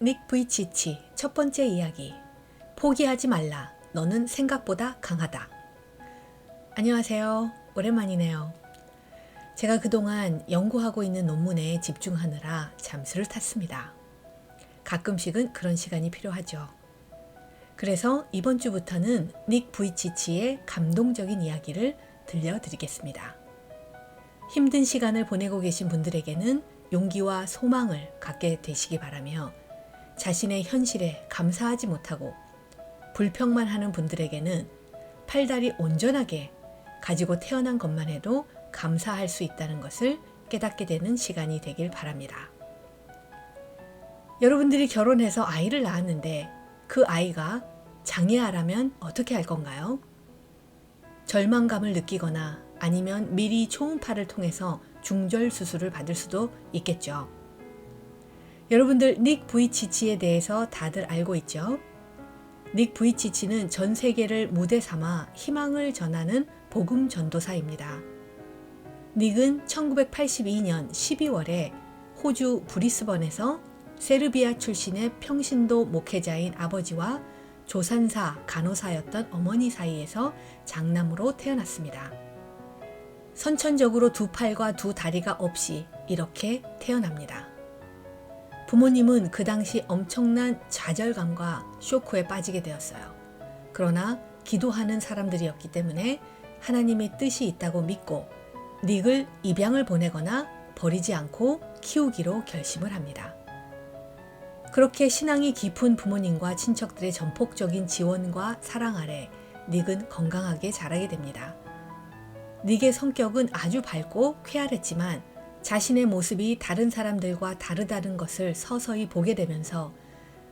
닉 브이치치 첫 번째 이야기. 포기하지 말라. 너는 생각보다 강하다. 안녕하세요. 오랜만이네요. 제가 그동안 연구하고 있는 논문에 집중하느라 잠수를 탔습니다. 가끔씩은 그런 시간이 필요하죠. 그래서 이번 주부터는 닉 부이치치의 감동적인 이야기를 들려드리겠습니다. 힘든 시간을 보내고 계신 분들에게는 용기와 소망을 갖게 되시기 바라며 자신의 현실에 감사하지 못하고 불평만 하는 분들에게는 팔다리 온전하게 가지고 태어난 것만 해도 감사할 수 있다는 것을 깨닫게 되는 시간이 되길 바랍니다. 여러분들이 결혼해서 아이를 낳았는데 그 아이가 장애아라면 어떻게 할 건가요? 절망감을 느끼거나 아니면 미리 초음파를 통해서 중절 수술을 받을 수도 있겠죠. 여러분들 닉 부이치치에 대해서 다들 알고 있죠? 닉 부이치치는 전 세계를 무대 삼아 희망을 전하는 복음 전도사입니다. 닉은 1982년 12월에 호주 브리스번에서 세르비아 출신의 평신도 목회자인 아버지와 조산사, 간호사였던 어머니 사이에서 장남으로 태어났습니다. 선천적으로 두 팔과 두 다리가 없이 이렇게 태어납니다. 부모님은 그 당시 엄청난 좌절감과 쇼크에 빠지게 되었어요. 그러나 기도하는 사람들이었기 때문에 하나님의 뜻이 있다고 믿고 닉을 입양을 보내거나 버리지 않고 키우기로 결심을 합니다. 그렇게 신앙이 깊은 부모님과 친척들의 전폭적인 지원과 사랑 아래 닉은 건강하게 자라게 됩니다. 닉의 성격은 아주 밝고 쾌활했지만 자신의 모습이 다른 사람들과 다르다는 것을 서서히 보게 되면서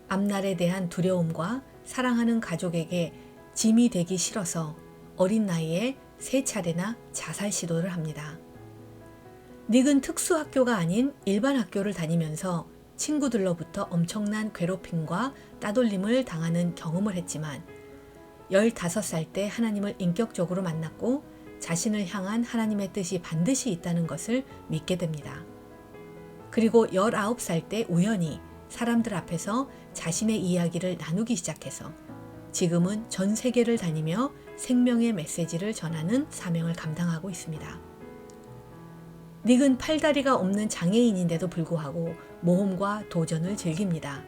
앞날에 대한 두려움과 사랑하는 가족에게 짐이 되기 싫어서 어린 나이에 세 차례나 자살 시도를 합니다. 닉은 특수학교가 아닌 일반 학교를 다니면서 친구들로부터 엄청난 괴롭힘과 따돌림을 당하는 경험을 했지만 15살 때 하나님을 인격적으로 만났고 자신을 향한 하나님의 뜻이 반드시 있다는 것을 믿게 됩니다. 그리고 19살 때 우연히 사람들 앞에서 자신의 이야기를 나누기 시작해서 지금은 전 세계를 다니며 생명의 메시지를 전하는 사명을 감당하고 있습니다. 닉은 팔다리가 없는 장애인인데도 불구하고 모험과 도전을 즐깁니다.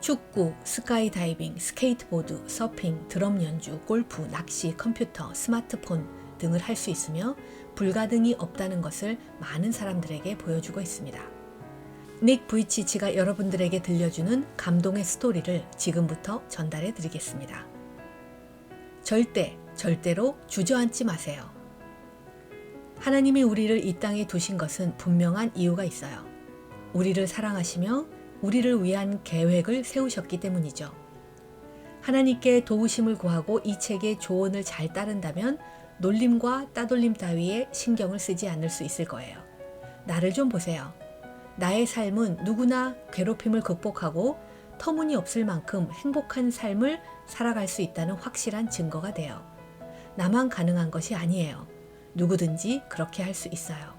축구, 스카이다이빙, 스케이트보드, 서핑, 드럼 연주, 골프, 낚시, 컴퓨터, 스마트폰 등을 할 수 있으며 불가능이 없다는 것을 많은 사람들에게 보여주고 있습니다. 닉 부이치치가 여러분들에게 들려주는 감동의 스토리를 지금부터 전달해 드리겠습니다. 절대, 절대로 주저앉지 마세요. 하나님이 우리를 이 땅에 두신 것은 분명한 이유가 있어요. 우리를 사랑하시며 우리를 위한 계획을 세우셨기 때문이죠. 하나님께 도우심을 구하고 이 책의 조언을 잘 따른다면 놀림과 따돌림 따위에 신경을 쓰지 않을 수 있을 거예요. 나를 좀 보세요. 나의 삶은 누구나 괴롭힘을 극복하고 터무니없을 만큼 행복한 삶을 살아갈 수 있다는 확실한 증거가 돼요. 나만 가능한 것이 아니에요. 누구든지 그렇게 할 수 있어요.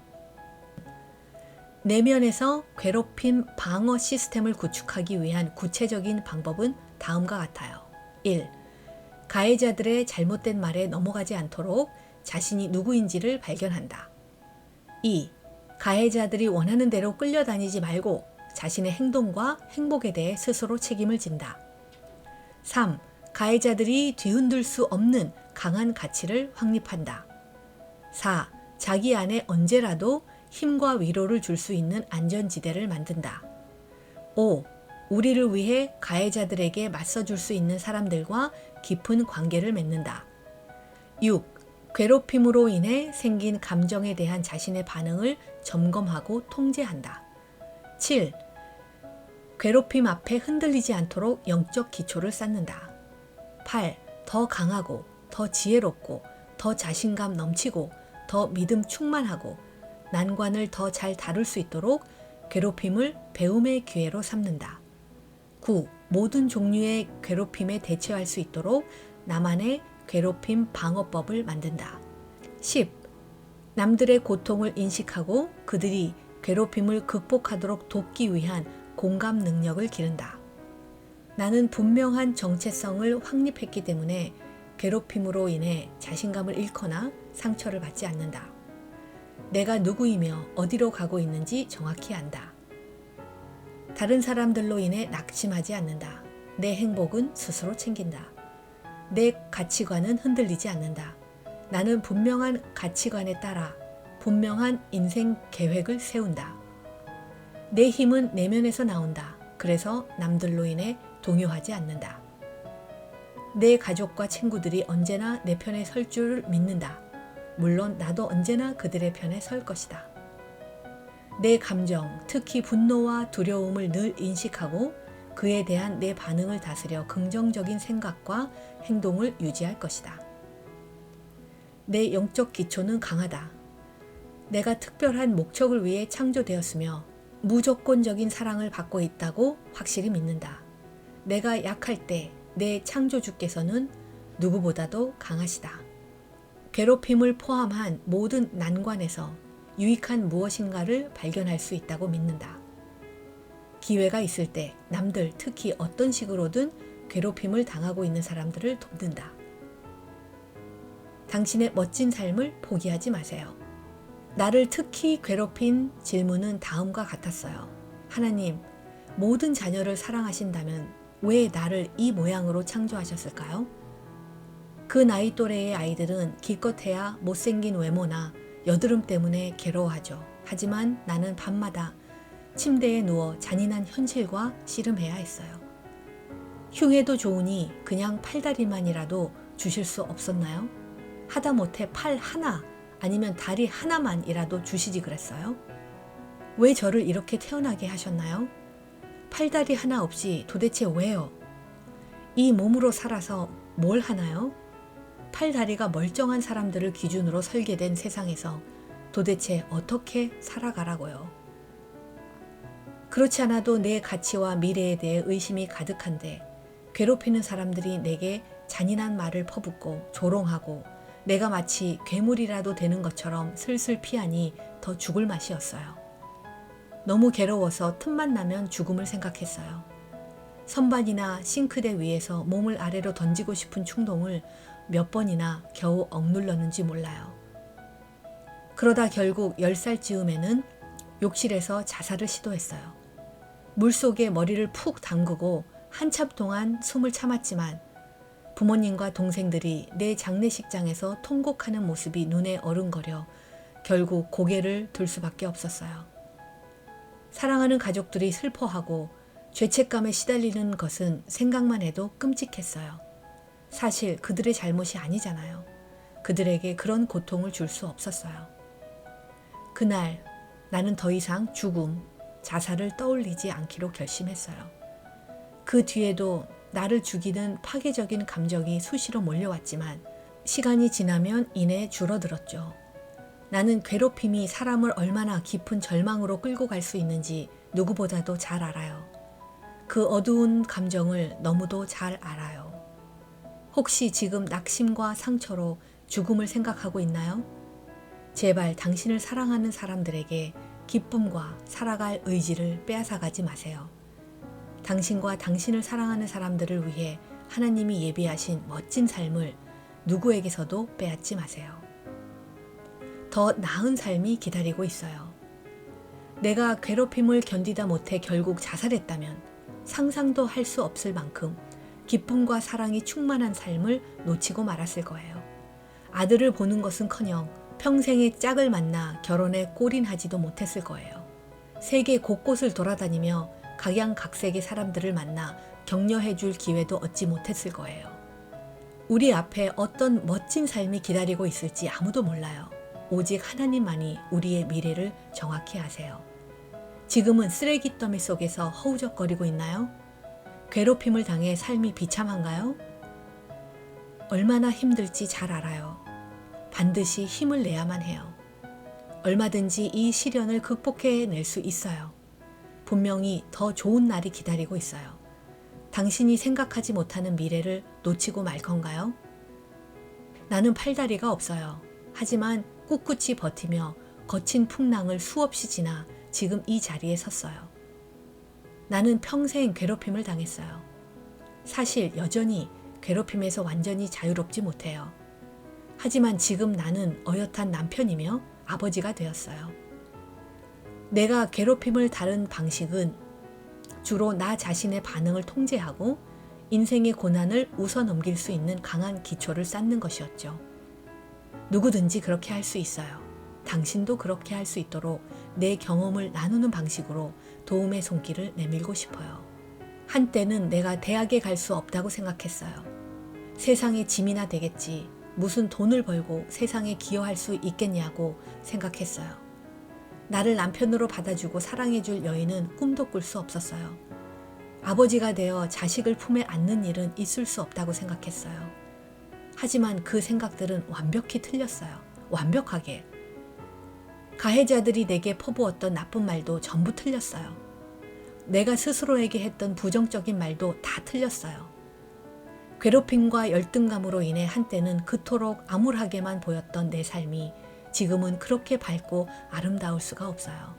내면에서 괴롭힘 방어 시스템을 구축하기 위한 구체적인 방법은 다음과 같아요. 1. 가해자들의 잘못된 말에 넘어가지 않도록 자신이 누구인지를 발견한다. 2. 가해자들이 원하는 대로 끌려다니지 말고 자신의 행동과 행복에 대해 스스로 책임을 진다. 3. 가해자들이 뒤흔들 수 없는 강한 가치를 확립한다. 4. 자기 안에 언제라도 힘과 위로를 줄 수 있는 안전지대를 만든다. 5. 우리를 위해 가해자들에게 맞서줄 수 있는 사람들과 깊은 관계를 맺는다. 6. 괴롭힘으로 인해 생긴 감정에 대한 자신의 반응을 점검하고 통제한다. 7. 괴롭힘 앞에 흔들리지 않도록 영적 기초를 쌓는다. 8. 더 강하고, 더 지혜롭고, 더 자신감 넘치고, 더 믿음 충만하고, 난관을 더 잘 다룰 수 있도록 괴롭힘을 배움의 기회로 삼는다. 9. 모든 종류의 괴롭힘에 대처할 수 있도록 나만의 괴롭힘 방어법을 만든다. 10. 남들의 고통을 인식하고 그들이 괴롭힘을 극복하도록 돕기 위한 공감 능력을 기른다. 나는 분명한 정체성을 확립했기 때문에 괴롭힘으로 인해 자신감을 잃거나 상처를 받지 않는다. 내가 누구이며 어디로 가고 있는지 정확히 안다. 다른 사람들로 인해 낙심하지 않는다. 내 행복은 스스로 챙긴다. 내 가치관은 흔들리지 않는다. 나는 분명한 가치관에 따라 분명한 인생 계획을 세운다. 내 힘은 내면에서 나온다. 그래서 남들로 인해 동요하지 않는다. 내 가족과 친구들이 언제나 내 편에 설 줄을 믿는다. 물론 나도 언제나 그들의 편에 설 것이다. 내 감정, 특히 분노와 두려움을 늘 인식하고 그에 대한 내 반응을 다스려 긍정적인 생각과 행동을 유지할 것이다. 내 영적 기초는 강하다. 내가 특별한 목적을 위해 창조되었으며 무조건적인 사랑을 받고 있다고 확실히 믿는다. 내가 약할 때 내 창조주께서는 누구보다도 강하시다. 괴롭힘을 포함한 모든 난관에서 유익한 무엇인가를 발견할 수 있다고 믿는다. 기회가 있을 때 남들 특히 어떤 식으로든 괴롭힘을 당하고 있는 사람들을 돕는다. 당신의 멋진 삶을 포기하지 마세요. 나를 특히 괴롭힌 질문은 다음과 같았어요. 하나님, 모든 자녀를 사랑하신다면 왜 나를 이 모양으로 창조하셨을까요? 그 나이 또래의 아이들은 기껏해야 못생긴 외모나 여드름 때문에 괴로워하죠. 하지만 나는 밤마다 침대에 누워 잔인한 현실과 씨름해야 했어요. 흉해도 좋으니 그냥 팔다리만이라도 주실 수 없었나요? 하다못해 팔 하나 아니면 다리 하나만이라도 주시지 그랬어요? 왜 저를 이렇게 태어나게 하셨나요? 팔다리 하나 없이 도대체 왜요? 이 몸으로 살아서 뭘 하나요? 팔다리가 멀쩡한 사람들을 기준으로 설계된 세상에서 도대체 어떻게 살아가라고요? 그렇지 않아도 내 가치와 미래에 대해 의심이 가득한데 괴롭히는 사람들이 내게 잔인한 말을 퍼붓고 조롱하고 내가 마치 괴물이라도 되는 것처럼 슬슬 피하니 더 죽을 맛이었어요. 너무 괴로워서 틈만 나면 죽음을 생각했어요. 선반이나 싱크대 위에서 몸을 아래로 던지고 싶은 충동을 몇 번이나 겨우 억눌렀는지 몰라요. 그러다 결국 10살 즈음에는 욕실에서 자살을 시도했어요. 물 속에 머리를 푹 담그고 한참 동안 숨을 참았지만 부모님과 동생들이 내 장례식장에서 통곡하는 모습이 눈에 어른거려 결국 고개를 들 수밖에 없었어요. 사랑하는 가족들이 슬퍼하고 죄책감에 시달리는 것은 생각만 해도 끔찍했어요. 사실 그들의 잘못이 아니잖아요. 그들에게 그런 고통을 줄 수 없었어요. 그날 나는 더 이상 죽음, 자살을 떠올리지 않기로 결심했어요. 그 뒤에도 나를 죽이는 파괴적인 감정이 수시로 몰려왔지만 시간이 지나면 이내 줄어들었죠. 나는 괴롭힘이 사람을 얼마나 깊은 절망으로 끌고 갈 수 있는지 누구보다도 잘 알아요. 그 어두운 감정을 너무도 잘 알아요. 혹시 지금 낙심과 상처로 죽음을 생각하고 있나요? 제발 당신을 사랑하는 사람들에게 기쁨과 살아갈 의지를 빼앗아가지 마세요. 당신과 당신을 사랑하는 사람들을 위해 하나님이 예비하신 멋진 삶을 누구에게서도 빼앗지 마세요. 더 나은 삶이 기다리고 있어요. 내가 괴롭힘을 견디다 못해 결국 자살했다면 상상도 할 수 없을 만큼 기쁨과 사랑이 충만한 삶을 놓치고 말았을 거예요. 아들을 보는 것은 커녕 평생의 짝을 만나 결혼에 골인하지도 못했을 거예요. 세계 곳곳을 돌아다니며 각양각색의 사람들을 만나 격려해 줄 기회도 얻지 못했을 거예요. 우리 앞에 어떤 멋진 삶이 기다리고 있을지 아무도 몰라요. 오직 하나님만이 우리의 미래를 정확히 아세요. 지금은 쓰레기 더미 속에서 허우적거리고 있나요? 괴롭힘을 당해 삶이 비참한가요? 얼마나 힘들지 잘 알아요. 반드시 힘을 내야만 해요. 얼마든지 이 시련을 극복해낼 수 있어요. 분명히 더 좋은 날이 기다리고 있어요. 당신이 생각하지 못하는 미래를 놓치고 말 건가요? 나는 팔다리가 없어요. 하지만 꿋꿋이 버티며 거친 풍랑을 수없이 지나 지금 이 자리에 섰어요. 나는 평생 괴롭힘을 당했어요. 사실 여전히 괴롭힘에서 완전히 자유롭지 못해요. 하지만 지금 나는 어엿한 남편이며 아버지가 되었어요. 내가 괴롭힘을 다룬 방식은 주로 나 자신의 반응을 통제하고 인생의 고난을 웃어 넘길 수 있는 강한 기초를 쌓는 것이었죠. 누구든지 그렇게 할 수 있어요. 당신도 그렇게 할 수 있도록 내 경험을 나누는 방식으로 도움의 손길을 내밀고 싶어요. 한때는 내가 대학에 갈 수 없다고 생각했어요. 세상에 짐이나 되겠지. 무슨 돈을 벌고 세상에 기여할 수 있겠냐고 생각했어요. 나를 남편으로 받아주고 사랑해줄 여인은 꿈도 꿀 수 없었어요. 아버지가 되어 자식을 품에 안는 일은 있을 수 없다고 생각했어요. 하지만 그 생각들은 완벽히 틀렸어요. 완벽하게. 가해자들이 내게 퍼부었던 나쁜 말도 전부 틀렸어요. 내가 스스로에게 했던 부정적인 말도 다 틀렸어요. 괴롭힘과 열등감으로 인해 한때는 그토록 암울하게만 보였던 내 삶이 지금은 그렇게 밝고 아름다울 수가 없어요.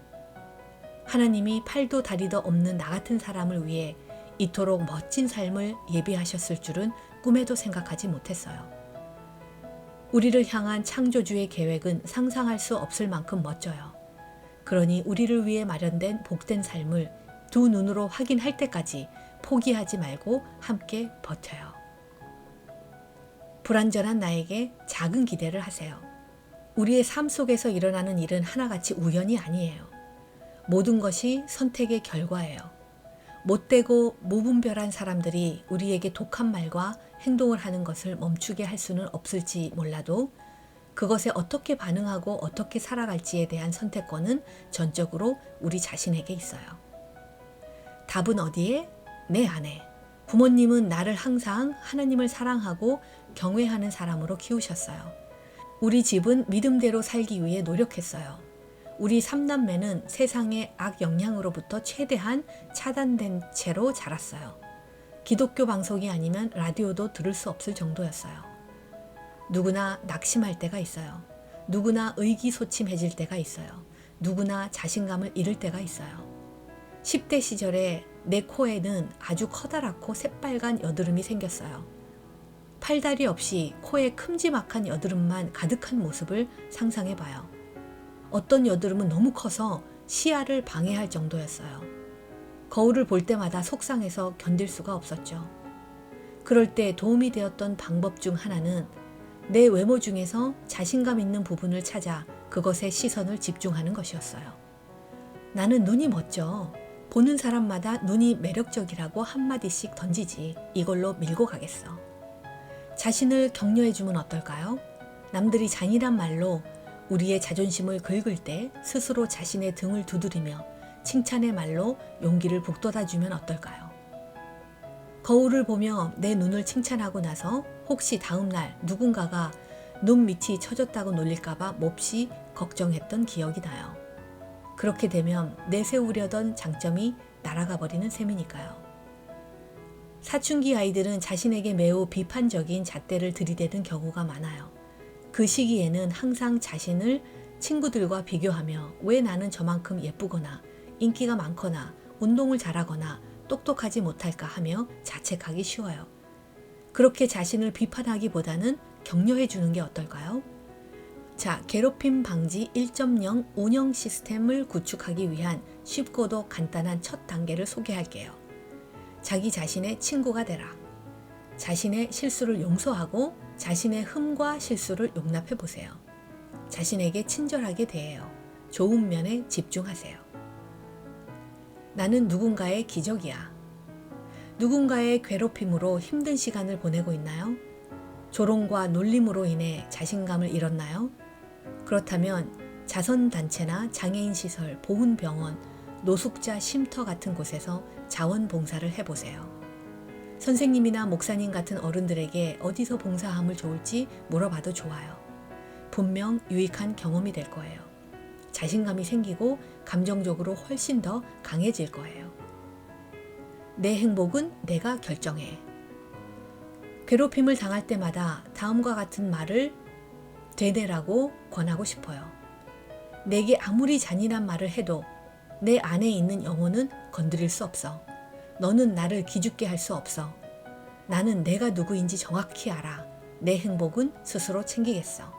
하나님이 팔도 다리도 없는 나 같은 사람을 위해 이토록 멋진 삶을 예비하셨을 줄은 꿈에도 생각하지 못했어요. 우리를 향한 창조주의 계획은 상상할 수 없을 만큼 멋져요. 그러니 우리를 위해 마련된 복된 삶을 두 눈으로 확인할 때까지 포기하지 말고 함께 버텨요. 불완전한 나에게 작은 기대를 하세요. 우리의 삶 속에서 일어나는 일은 하나같이 우연이 아니에요. 모든 것이 선택의 결과예요. 못되고 무분별한 사람들이 우리에게 독한 말과 행동을 하는 것을 멈추게 할 수는 없을지 몰라도 그것에 어떻게 반응하고 어떻게 살아갈지에 대한 선택권은 전적으로 우리 자신에게 있어요. 답은 어디에? 내 안에. 부모님은 나를 항상 하나님을 사랑하고 경외하는 사람으로 키우셨어요. 우리 집은 믿음대로 살기 위해 노력했어요. 우리 삼남매는 세상의 악 영향으로부터 최대한 차단된 채로 자랐어요. 기독교 방송이 아니면 라디오도 들을 수 없을 정도였어요. 누구나 낙심할 때가 있어요. 누구나 의기소침해질 때가 있어요. 누구나 자신감을 잃을 때가 있어요. 10대 시절에 내 코에는 아주 커다랗고 새빨간 여드름이 생겼어요. 팔다리 없이 코에 큼지막한 여드름만 가득한 모습을 상상해 봐요. 어떤 여드름은 너무 커서 시야를 방해할 정도였어요. 거울을 볼 때마다 속상해서 견딜 수가 없었죠. 그럴 때 도움이 되었던 방법 중 하나는 내 외모 중에서 자신감 있는 부분을 찾아 그것에 시선을 집중하는 것이었어요. 나는 눈이 멋져. 보는 사람마다 눈이 매력적이라고 한마디씩 던지지. 이걸로 밀고 가겠어. 자신을 격려해주면 어떨까요? 남들이 잔인한 말로 우리의 자존심을 긁을 때 스스로 자신의 등을 두드리며 칭찬의 말로 용기를 북돋아 주면 어떨까요? 거울을 보며 내 눈을 칭찬하고 나서 혹시 다음날 누군가가 눈 밑이 처졌다고 놀릴까봐 몹시 걱정했던 기억이 나요. 그렇게 되면 내세우려던 장점이 날아가 버리는 셈이니까요. 사춘기 아이들은 자신에게 매우 비판적인 잣대를 들이대는 경우가 많아요. 그 시기에는 항상 자신을 친구들과 비교하며 왜 나는 저만큼 예쁘거나 인기가 많거나 운동을 잘하거나 똑똑하지 못할까 하며 자책하기 쉬워요. 그렇게 자신을 비판하기보다는 격려해 주는 게 어떨까요? 자, 괴롭힘 방지 1.0 운영 시스템을 구축하기 위한 쉽고도 간단한 첫 단계를 소개할게요. 자기 자신의 친구가 되라. 자신의 실수를 용서하고 자신의 흠과 실수를 용납해 보세요. 자신에게 친절하게 대해요. 좋은 면에 집중하세요. 나는 누군가의 기적이야. 누군가의 괴롭힘으로 힘든 시간을 보내고 있나요? 조롱과 놀림으로 인해 자신감을 잃었나요? 그렇다면 자선단체나 장애인 시설, 보훈병원, 노숙자 쉼터 같은 곳에서 자원봉사를 해보세요. 선생님이나 목사님 같은 어른들에게 어디서 봉사하면 좋을지 물어봐도 좋아요. 분명 유익한 경험이 될 거예요. 자신감이 생기고 감정적으로 훨씬 더 강해질 거예요. 내 행복은 내가 결정해. 괴롭힘을 당할 때마다 다음과 같은 말을 되뇌라고 권하고 싶어요. 내게 아무리 잔인한 말을 해도 내 안에 있는 영혼은 건드릴 수 없어. 너는 나를 기죽게 할 수 없어. 나는 내가 누구인지 정확히 알아. 내 행복은 스스로 챙기겠어.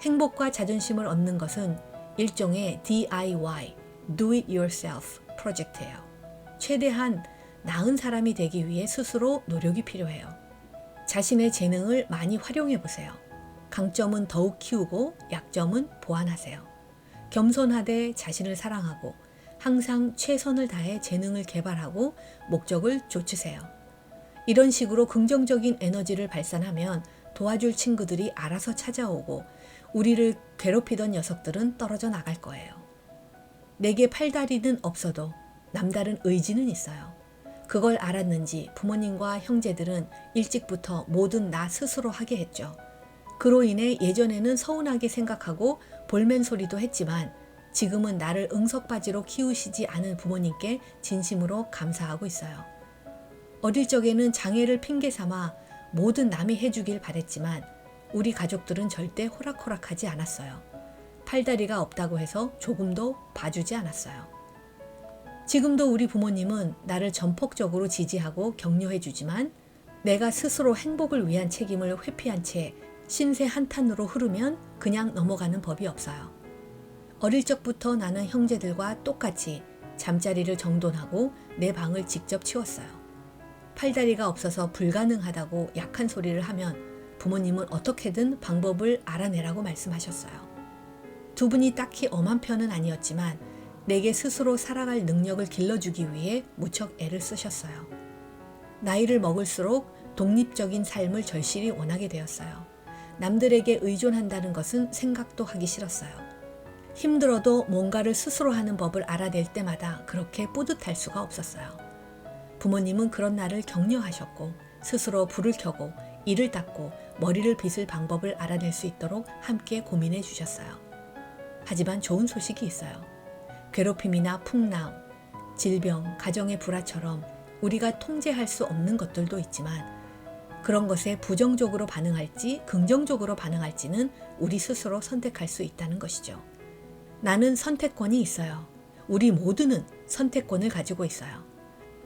행복과 자존심을 얻는 것은 일종의 DIY, Do It Yourself 프로젝트예요. 최대한 나은 사람이 되기 위해 스스로 노력이 필요해요. 자신의 재능을 많이 활용해 보세요. 강점은 더욱 키우고 약점은 보완하세요. 겸손하되 자신을 사랑하고 항상 최선을 다해 재능을 개발하고 목적을 좇으세요. 이런 식으로 긍정적인 에너지를 발산하면 도와줄 친구들이 알아서 찾아오고 우리를 괴롭히던 녀석들은 떨어져 나갈 거예요. 내게 팔다리는 없어도 남다른 의지는 있어요. 그걸 알았는지 부모님과 형제들은 일찍부터 뭐든 나 스스로 하게 했죠. 그로 인해 예전에는 서운하게 생각하고 볼멘 소리도 했지만 지금은 나를 응석바지로 키우시지 않은 부모님께 진심으로 감사하고 있어요. 어릴 적에는 장애를 핑계 삼아 모든 남이 해주길 바랬지만 우리 가족들은 절대 호락호락하지 않았어요. 팔다리가 없다고 해서 조금도 봐주지 않았어요. 지금도 우리 부모님은 나를 전폭적으로 지지하고 격려해 주지만 내가 스스로 행복을 위한 책임을 회피한 채 신세 한탄으로 흐르면 그냥 넘어가는 법이 없어요. 어릴 적부터 나는 형제들과 똑같이 잠자리를 정돈하고 내 방을 직접 치웠어요. 팔다리가 없어서 불가능하다고 약한 소리를 하면 부모님은 어떻게든 방법을 알아내라고 말씀하셨어요. 두 분이 딱히 엄한 편은 아니었지만 내게 스스로 살아갈 능력을 길러주기 위해 무척 애를 쓰셨어요. 나이를 먹을수록 독립적인 삶을 절실히 원하게 되었어요. 남들에게 의존한다는 것은 생각도 하기 싫었어요. 힘들어도 뭔가를 스스로 하는 법을 알아낼 때마다 그렇게 뿌듯할 수가 없었어요. 부모님은 그런 나를 격려하셨고 스스로 불을 켜고 이를 닦고 머리를 빗을 방법을 알아낼 수 있도록 함께 고민해 주셨어요. 하지만 좋은 소식이 있어요. 괴롭힘이나 풍랑, 질병, 가정의 불화처럼 우리가 통제할 수 없는 것들도 있지만 그런 것에 부정적으로 반응할지 긍정적으로 반응할지는 우리 스스로 선택할 수 있다는 것이죠. 나는 선택권이 있어요. 우리 모두는 선택권을 가지고 있어요.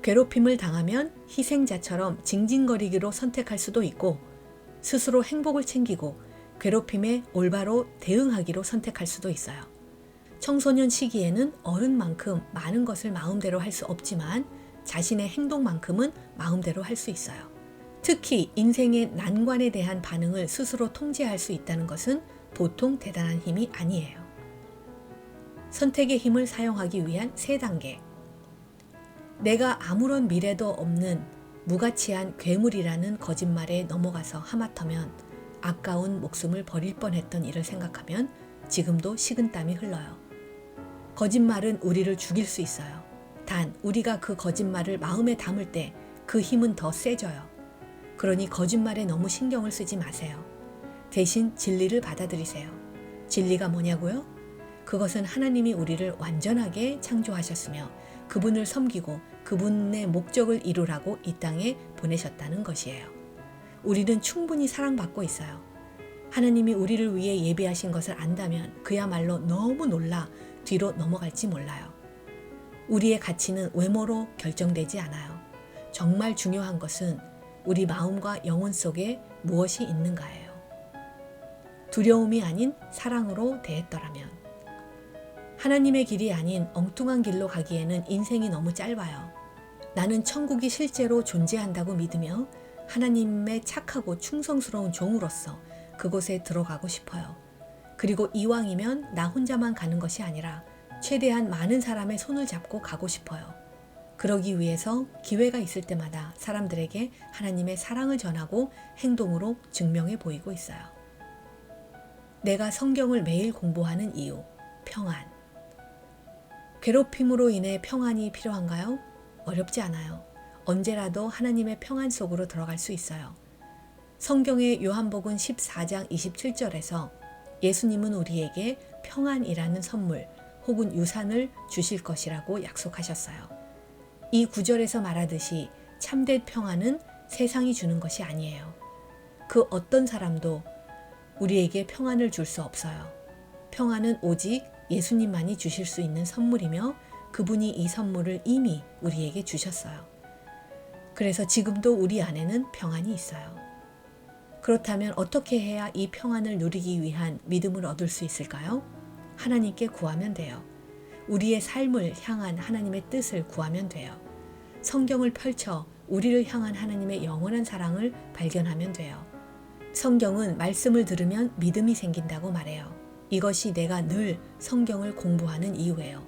괴롭힘을 당하면 희생자처럼 징징거리기로 선택할 수도 있고 스스로 행복을 챙기고 괴롭힘에 올바로 대응하기로 선택할 수도 있어요. 청소년 시기에는 어른만큼 많은 것을 마음대로 할 수 없지만 자신의 행동만큼은 마음대로 할 수 있어요. 특히 인생의 난관에 대한 반응을 스스로 통제할 수 있다는 것은 보통 대단한 힘이 아니에요. 선택의 힘을 사용하기 위한 세 단계. 내가 아무런 미래도 없는 무가치한 괴물이라는 거짓말에 넘어가서 하마터면 아까운 목숨을 버릴 뻔했던 일을 생각하면 지금도 식은땀이 흘러요. 거짓말은 우리를 죽일 수 있어요. 단, 우리가 그 거짓말을 마음에 담을 때 그 힘은 더 세져요. 그러니 거짓말에 너무 신경을 쓰지 마세요. 대신 진리를 받아들이세요. 진리가 뭐냐고요? 그것은 하나님이 우리를 완전하게 창조하셨으며 그분을 섬기고 그분의 목적을 이루라고 이 땅에 보내셨다는 것이에요. 우리는 충분히 사랑받고 있어요. 하나님이 우리를 위해 예비하신 것을 안다면 그야말로 너무 놀라 뒤로 넘어갈지 몰라요. 우리의 가치는 외모로 결정되지 않아요. 정말 중요한 것은 우리 마음과 영혼 속에 무엇이 있는가예요. 두려움이 아닌 사랑으로 대했더라면 하나님의 길이 아닌 엉뚱한 길로 가기에는 인생이 너무 짧아요. 나는 천국이 실제로 존재한다고 믿으며 하나님의 착하고 충성스러운 종으로서 그곳에 들어가고 싶어요. 그리고 이왕이면 나 혼자만 가는 것이 아니라 최대한 많은 사람의 손을 잡고 가고 싶어요. 그러기 위해서 기회가 있을 때마다 사람들에게 하나님의 사랑을 전하고 행동으로 증명해 보이고 있어요. 내가 성경을 매일 공부하는 이유, 평안. 괴롭힘으로 인해 평안이 필요한가요? 어렵지 않아요. 언제라도 하나님의 평안 속으로 들어갈 수 있어요. 성경의 요한복음 14장 27절에서 예수님은 우리에게 평안이라는 선물 혹은 유산을 주실 것이라고 약속하셨어요. 이 구절에서 말하듯이 참된 평안은 세상이 주는 것이 아니에요. 그 어떤 사람도 우리에게 평안을 줄 수 없어요. 평안은 오직 예수님만이 주실 수 있는 선물이며 그분이 이 선물을 이미 우리에게 주셨어요. 그래서 지금도 우리 안에는 평안이 있어요. 그렇다면 어떻게 해야 이 평안을 누리기 위한 믿음을 얻을 수 있을까요? 하나님께 구하면 돼요. 우리의 삶을 향한 하나님의 뜻을 구하면 돼요. 성경을 펼쳐 우리를 향한 하나님의 영원한 사랑을 발견하면 돼요. 성경은 말씀을 들으면 믿음이 생긴다고 말해요. 이것이 내가 늘 성경을 공부하는 이유예요.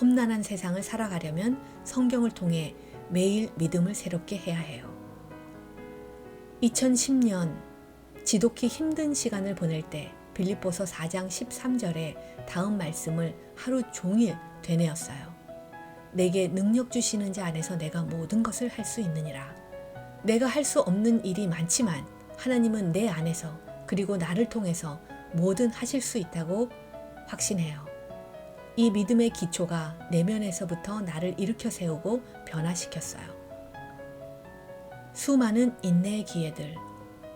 험난한 세상을 살아가려면 성경을 통해 매일 믿음을 새롭게 해야 해요. 2010년 지독히 힘든 시간을 보낼 때 빌립보서 4장 13절에 다음 말씀을 하루 종일 되뇌었어요. 내게 능력 주시는 자 안에서 내가 모든 것을 할 수 있느니라. 내가 할 수 없는 일이 많지만 하나님은 내 안에서 그리고 나를 통해서 뭐든 하실 수 있다고 확신해요. 이 믿음의 기초가 내면에서부터 나를 일으켜 세우고 변화시켰어요. 수많은 인내의 기회들.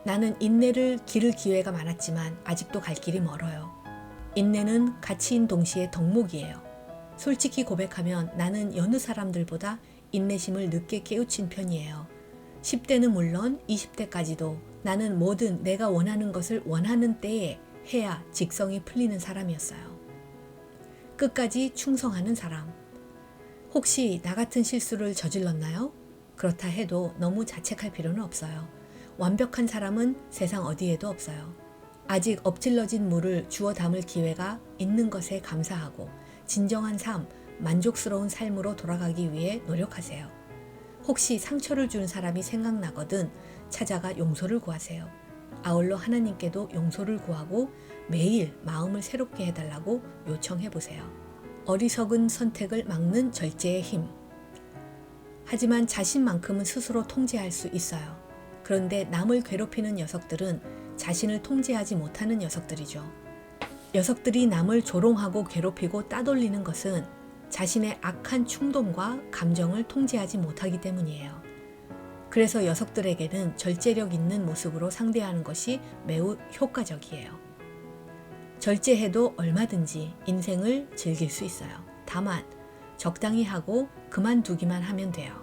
나는 인내를 기를 기회가 많았지만 아직도 갈 길이 멀어요. 인내는 가치인 동시에 덕목이에요. 솔직히 고백하면 나는 여느 사람들보다 인내심을 늦게 깨우친 편이에요. 10대는 물론 20대까지도 나는 뭐든 내가 원하는 것을 원하는 때에 해야 직성이 풀리는 사람이었어요. 끝까지 충성하는 사람. 혹시 나 같은 실수를 저질렀나요? 그렇다 해도 너무 자책할 필요는 없어요. 완벽한 사람은 세상 어디에도 없어요. 아직 엎질러진 물을 주워 담을 기회가 있는 것에 감사하고 진정한 삶, 만족스러운 삶으로 돌아가기 위해 노력하세요. 혹시 상처를 준 사람이 생각나거든 찾아가 용서를 구하세요. 아울러 하나님께도 용서를 구하고 매일 마음을 새롭게 해달라고 요청해 보세요. 어리석은 선택을 막는 절제의 힘. 하지만 자신만큼은 스스로 통제할 수 있어요. 그런데 남을 괴롭히는 녀석들은 자신을 통제하지 못하는 녀석들이죠. 녀석들이 남을 조롱하고 괴롭히고 따돌리는 것은 자신의 악한 충동과 감정을 통제하지 못하기 때문이에요. 그래서 녀석들에게는 절제력 있는 모습으로 상대하는 것이 매우 효과적이에요. 절제해도 얼마든지 인생을 즐길 수 있어요. 다만 적당히 하고 그만두기만 하면 돼요.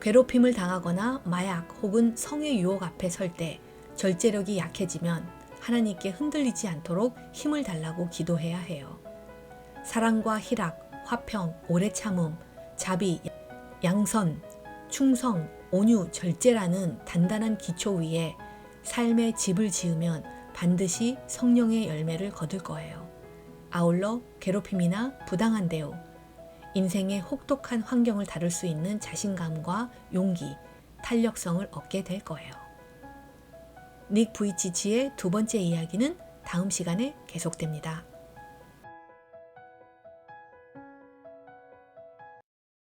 괴롭힘을 당하거나 마약 혹은 성의 유혹 앞에 설 때 절제력이 약해지면 하나님께 흔들리지 않도록 힘을 달라고 기도해야 해요. 사랑과 희락, 화평, 오래 참음, 자비, 양선, 충성, 온유, 절제라는 단단한 기초 위에 삶의 집을 지으면 반드시 성령의 열매를 거둘 거예요. 아울러 괴롭힘이나 부당한 대우, 인생의 혹독한 환경을 다룰 수 있는 자신감과 용기, 탄력성을 얻게 될 거예요. 닉 부이치치의 두 번째 이야기는 다음 시간에 계속됩니다.